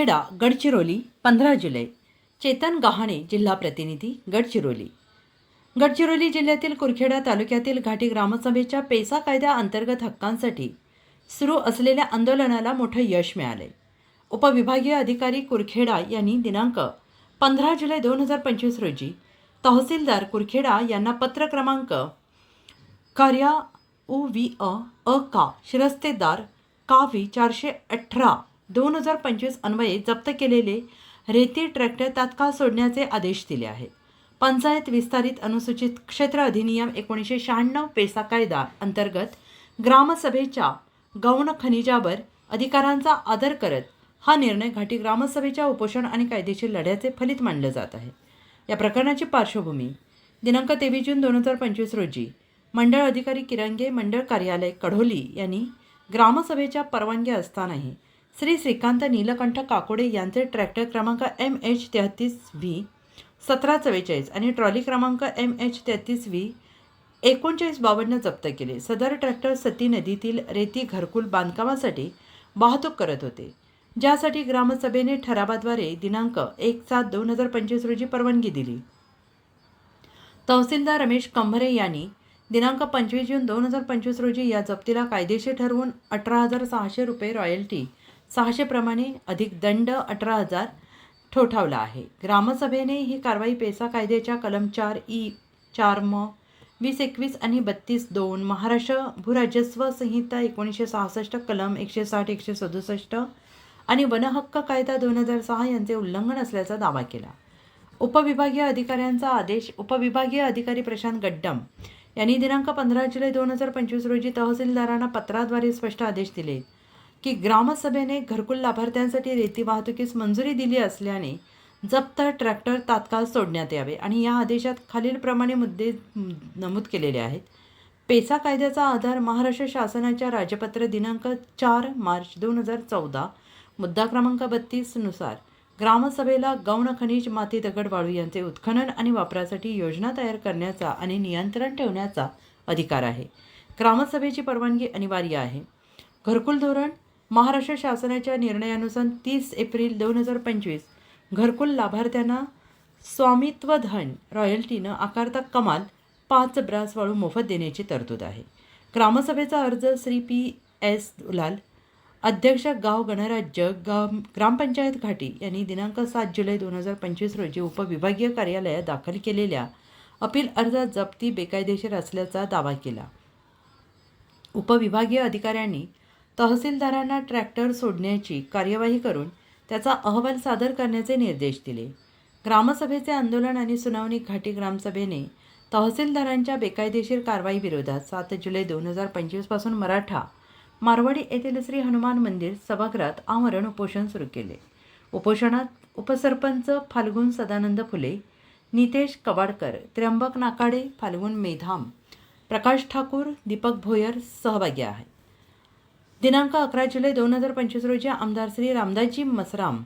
खेडा गडचिरोली पंधरा जुलै. चेतन गहाणे जिल्हा प्रतिनिधी गडचिरोली. गडचिरोली जिल्ह्यातील कुरखेडा तालुक्यातील घाटी ग्रामसभेच्या पेसा कायद्या अंतर्गत हक्कांसाठी सुरू असलेल्या आंदोलनाला मोठं यश मिळाले उपविभागीय अधिकारी कुरखेडा यांनी दिनांक पंधरा जुलै दोन हजार पंचवीस रोजी तहसीलदार कुरखेडा यांना पत्र क्रमांक कार्या उ व्ही अ अ का शिरस्तेदार कावी चारशे अठरा दोन हजार पंचवीस अन्वये जप्त केलेले रेती ट्रॅक्टर तात्काळ सोडण्याचे आदेश दिले आहेत. पंचायत विस्तारित अनुसूचित क्षेत्र अधिनियम एकोणीसशे शहाण्णव पेसा कायदा अंतर्गत ग्रामसभेच्या गौण खनिजावर अधिकारांचा आदर करत हा निर्णय घाटी ग्रामसभेच्या उपोषण आणि कायदेशीर लढ्याचे फलित मानलं जात आहे. या प्रकरणाची पार्श्वभूमी दिनांक तेवीस जून दोन हजार पंचवीस रोजी मंडळ अधिकारी किरंगे मंडळ कार्यालय कढोली यांनी ग्रामसभेच्या परवानगी असतानाही श्री श्रीकांत नीलकंठ काकोडे यांचे ट्रॅक्टर क्रमांक एम एच तेहतीस व्ही सतरा चव्वेचाळीस आणि ट्रॉली क्रमांक एम एच तेहतीस व्ही एकोणचाळीस बावन्न जप्त केले. सदर ट्रॅक्टर सती नदीतील रेती घरकुल बांधकामासाठी वाहतूक करत होते. ज्यासाठी ग्रामसभेने ठरावाद्वारे दिनांक एक सात दोन हजार पंचवीस रोजी परवानगी दिली. तहसीलदार रमेश कंभरे यांनी दिनांक पंचवीस जून दोन हजार पंचवीस रोजी या जप्तीला कायदेशीर ठरवून अठरा हजार सहाशे रुपये रॉयल्टी सहाशेप्रमाणे अधिक दंड अठरा हजार ठोठावला आहे. ग्रामसभेने ही कारवाई पेसा कायद्याच्या कलम चार ई चार म वीस एकवीस आणि बत्तीस दोन महाराष्ट्र भूराजस्व संहिता एकोणीसशे सहासष्ट कलम एकशे साठ एकशे सदुसष्ट आणि वनहक्क कायदा दोन हजार सहा यांचे उल्लंघन असल्याचा दावा केला. उपविभागीय अधिकाऱ्यांचा आदेश उपविभागीय अधिकारी प्रशांत गड्डम यांनी दिनांक पंधरा जुलै दोन हजार पंचवीस रोजी तहसीलदारांना पत्राद्वारे स्पष्ट आदेश दिले. की ग्रामसभेने घरकुल लाभार्थ्यांसाठी रेती वाहतुकीस मंजुरी दिली असल्याने जप्त ट्रॅक्टर तात्काळ सोडण्यात यावे आणि या आदेशात खालीलप्रमाणे मुद्दे नमूद केलेले आहेत. पेसा कायद्याचा आधार महाराष्ट्र शासनाच्या राजपत्र दिनांक चार मार्च दोन हजार चौदा मुद्दा क्रमांक बत्तीसनुसार ग्रामसभेला गौण खनिज माती दगड वाळू यांचे उत्खनन आणि वापरासाठी योजना तयार करण्याचा आणि नियंत्रण ठेवण्याचा अधिकार आहे. ग्रामसभेची परवानगी अनिवार्य आहे. घरकुल धोरण महाराष्ट्र शासनाच्या निर्णयानुसार तीस एप्रिल दोन हजार पंचवीस घरकुल लाभार्थ्यांना स्वामित्व धन रॉयल्टीनं आकारता कमाल पाच ब्रास वाळू मोफत देण्याची तरतूद आहे. ग्रामसभेचा अर्ज श्री पी एस दुलाल अध्यक्ष गाव गणराज्य गाव ग्रामपंचायत घाटी यांनी दिनांक सात जुलै दोन हजार पंचवीस रोजी उपविभागीय कार्यालयात दाखल केलेल्या अपील अर्जात जप्ती बेकायदेशीर असल्याचा दावा केला. उपविभागीय अधिकाऱ्यांनी तहसीलदारांना ट्रॅक्टर सोडण्याची कार्यवाही करून त्याचा अहवाल सादर करण्याचे निर्देश दिले. ग्रामसभेचे आंदोलन आणि सुनावणी घाटी ग्रामसभेने तहसीलदारांच्या बेकायदेशीर कारवाई विरोधात सात जुलै दोन हजार पंचवीसपासून मराठा मारवाडी येथील श्री हनुमान मंदिर सभागृहात आमरण उपोषण सुरू केले. उपोषणात उपसरपंच फाल्गुन सदानंद फुले नितेश कवाडकर त्र्यंबक नाकाडे फाल्गुन मेधाम प्रकाश ठाकूर दीपक भोयर सहभागी आहेत. दिनांक अकरा जुलै दोन हजार पंचवीस रोजी आमदार श्री रामदासजी मसराम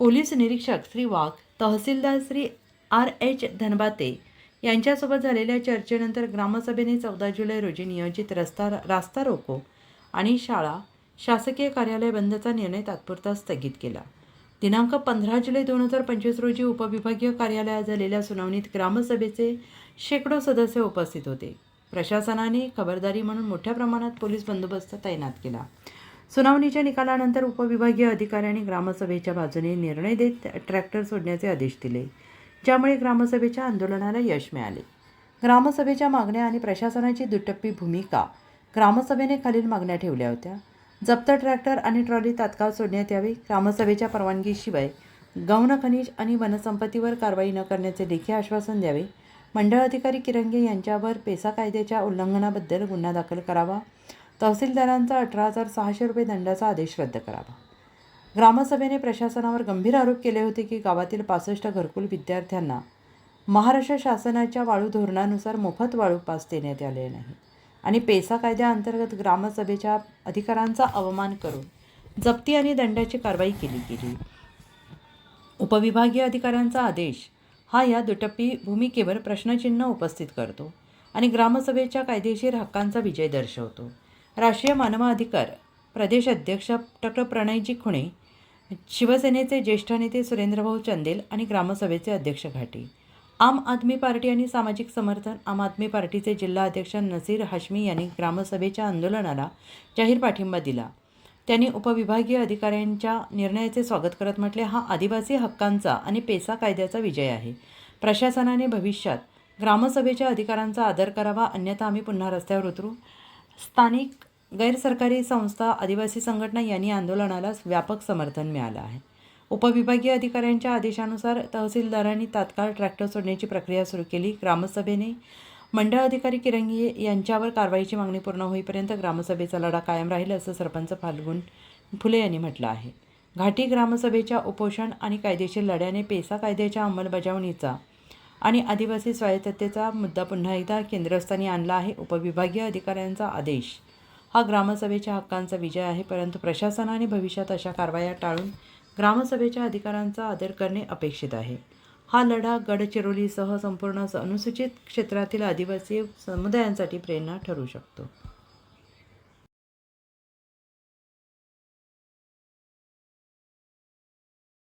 पोलीस निरीक्षक श्री वाघ तहसीलदार श्री आर एच धनबाते यांच्यासोबत झालेल्या चर्चेनंतर ग्रामसभेने चौदा जुलै रोजी नियोजित रस्ता रास्ता रोको आणि शाळा शासकीय कार्यालय बंदचा निर्णय तात्पुरता स्थगित केला. दिनांक पंधरा जुलै दोन हजार पंचवीस रोजी उपविभागीय कार्यालयात झालेल्या सुनावणीत ग्रामसभेचे शेकडो सदस्य उपस्थित होते. प्रशासनाने खबरदारी म्हणून मोठ्या प्रमाणात पोलीस बंदोबस्त तैनात केला. सुनावणीच्या निकालानंतर उपविभागीय अधिकाऱ्यांनी ग्रामसभेच्या बाजूने निर्णय देत ट्रॅक्टर सोडण्याचे आदेश दिले ज्यामुळे ग्रामसभेच्या आंदोलनाला यश मिळाले. ग्रामसभेच्या मागण्या आणि प्रशासनाची दुटप्पी भूमिका ग्रामसभेने खालील मागण्या ठेवल्या होत्या. जप्त ट्रॅक्टर आणि ट्रॉली तात्काळ सोडण्यात यावी ग्रामसभेच्या परवानगीशिवाय गौण खनिज आणि वनसंपत्तीवर कारवाई न करण्याचे लेखी आश्वासन द्यावे मंडळ अधिकारी किरंगे यांच्यावर पेसा कायद्याच्या उल्लंघनाबद्दल गुन्हा दाखल करावा. तहसीलदारांचा अठरा हजार सहाशे रुपये दंडाचा आदेश रद्द करावा. ग्रामसभेने प्रशासनावर गंभीर आरोप केले होते की गावातील पासष्ट घरकुल विद्यार्थ्यांना महाराष्ट्र शासनाच्या वाळू धोरणानुसार मोफत वाळू पास देण्यात आले नाही आणि पेसा कायद्याअंतर्गत ग्रामसभेच्या अधिकारांचा अवमान करून जप्ती आणि दंडाची कारवाई केली गेली. उपविभागीय अधिकाऱ्यांचा आदेश हा या दुटप्पी भूमिकेवर प्रश्नचिन्ह उपस्थित करतो आणि ग्रामसभेच्या कायदेशीर हक्कांचा विजय दर्शवतो. राष्ट्रीय मानवाधिकार प्रदेश अध्यक्ष डॉक्टर प्रणयजी खुणे शिवसेनेचे ज्येष्ठ नेते सुरेंद्रभाऊ चंदेल आणि ग्रामसभेचे अध्यक्ष घाटी. आम आदमी पार्टी आणि सामाजिक समर्थन आम आदमी पार्टीचे जिल्हा अध्यक्ष नसीर हाशमी यांनी ग्रामसभेच्या आंदोलनाला जाहीर पाठिंबा दिला. त्यांनी उपविभागीय अधिकाऱ्यांच्या निर्णयाचे स्वागत करत म्हटले हा आदिवासी हक्कांचा आणि पेसा कायद्याचा विजय आहे. प्रशासनाने भविष्यात ग्रामसभेच्या अधिकारांचा आदर करावा अन्यथा आम्ही पुन्हा रस्त्यावर उतरू. स्थानिक गैरसरकारी संस्था आदिवासी संघटना यांनी आंदोलनाला व्यापक समर्थन मिळालं आहे. उपविभागीय अधिकाऱ्यांच्या आदेशानुसार तहसीलदारांनी तात्काळ ट्रॅक्टर सोडण्याची प्रक्रिया सुरू केली. ग्रामसभेने मंडळ अधिकारी किरंगी यांच्यावर कारवाईची मागणी पूर्ण होईपर्यंत ग्रामसभेचा लढा कायम राहील असं सरपंच फाल्गुन फुले यांनी म्हटलं आहे. घाटी ग्रामसभेच्या उपोषण आणि कायदेशीर लढ्याने पेसा कायद्याच्या अंमलबजावणीचा आणि आदिवासी स्वायत्ततेचा मुद्दा पुन्हा एकदा केंद्रस्थानी आणला आहे उपविभागीय अधिकाऱ्यांचा आदेश. हा ग्रामसभेच्या हक्कांचा विजय आहे परंतु प्रशासनाने भविष्यात अशा कारवाया टाळून ग्रामसभेच्या अधिकारांचा आदर करणे अपेक्षित आहे. हा लढा गडचिरोलीसह संपूर्ण अनुसूचित क्षेत्रातील आदिवासी समुदायांसाठी प्रेरणा ठरू शकतो.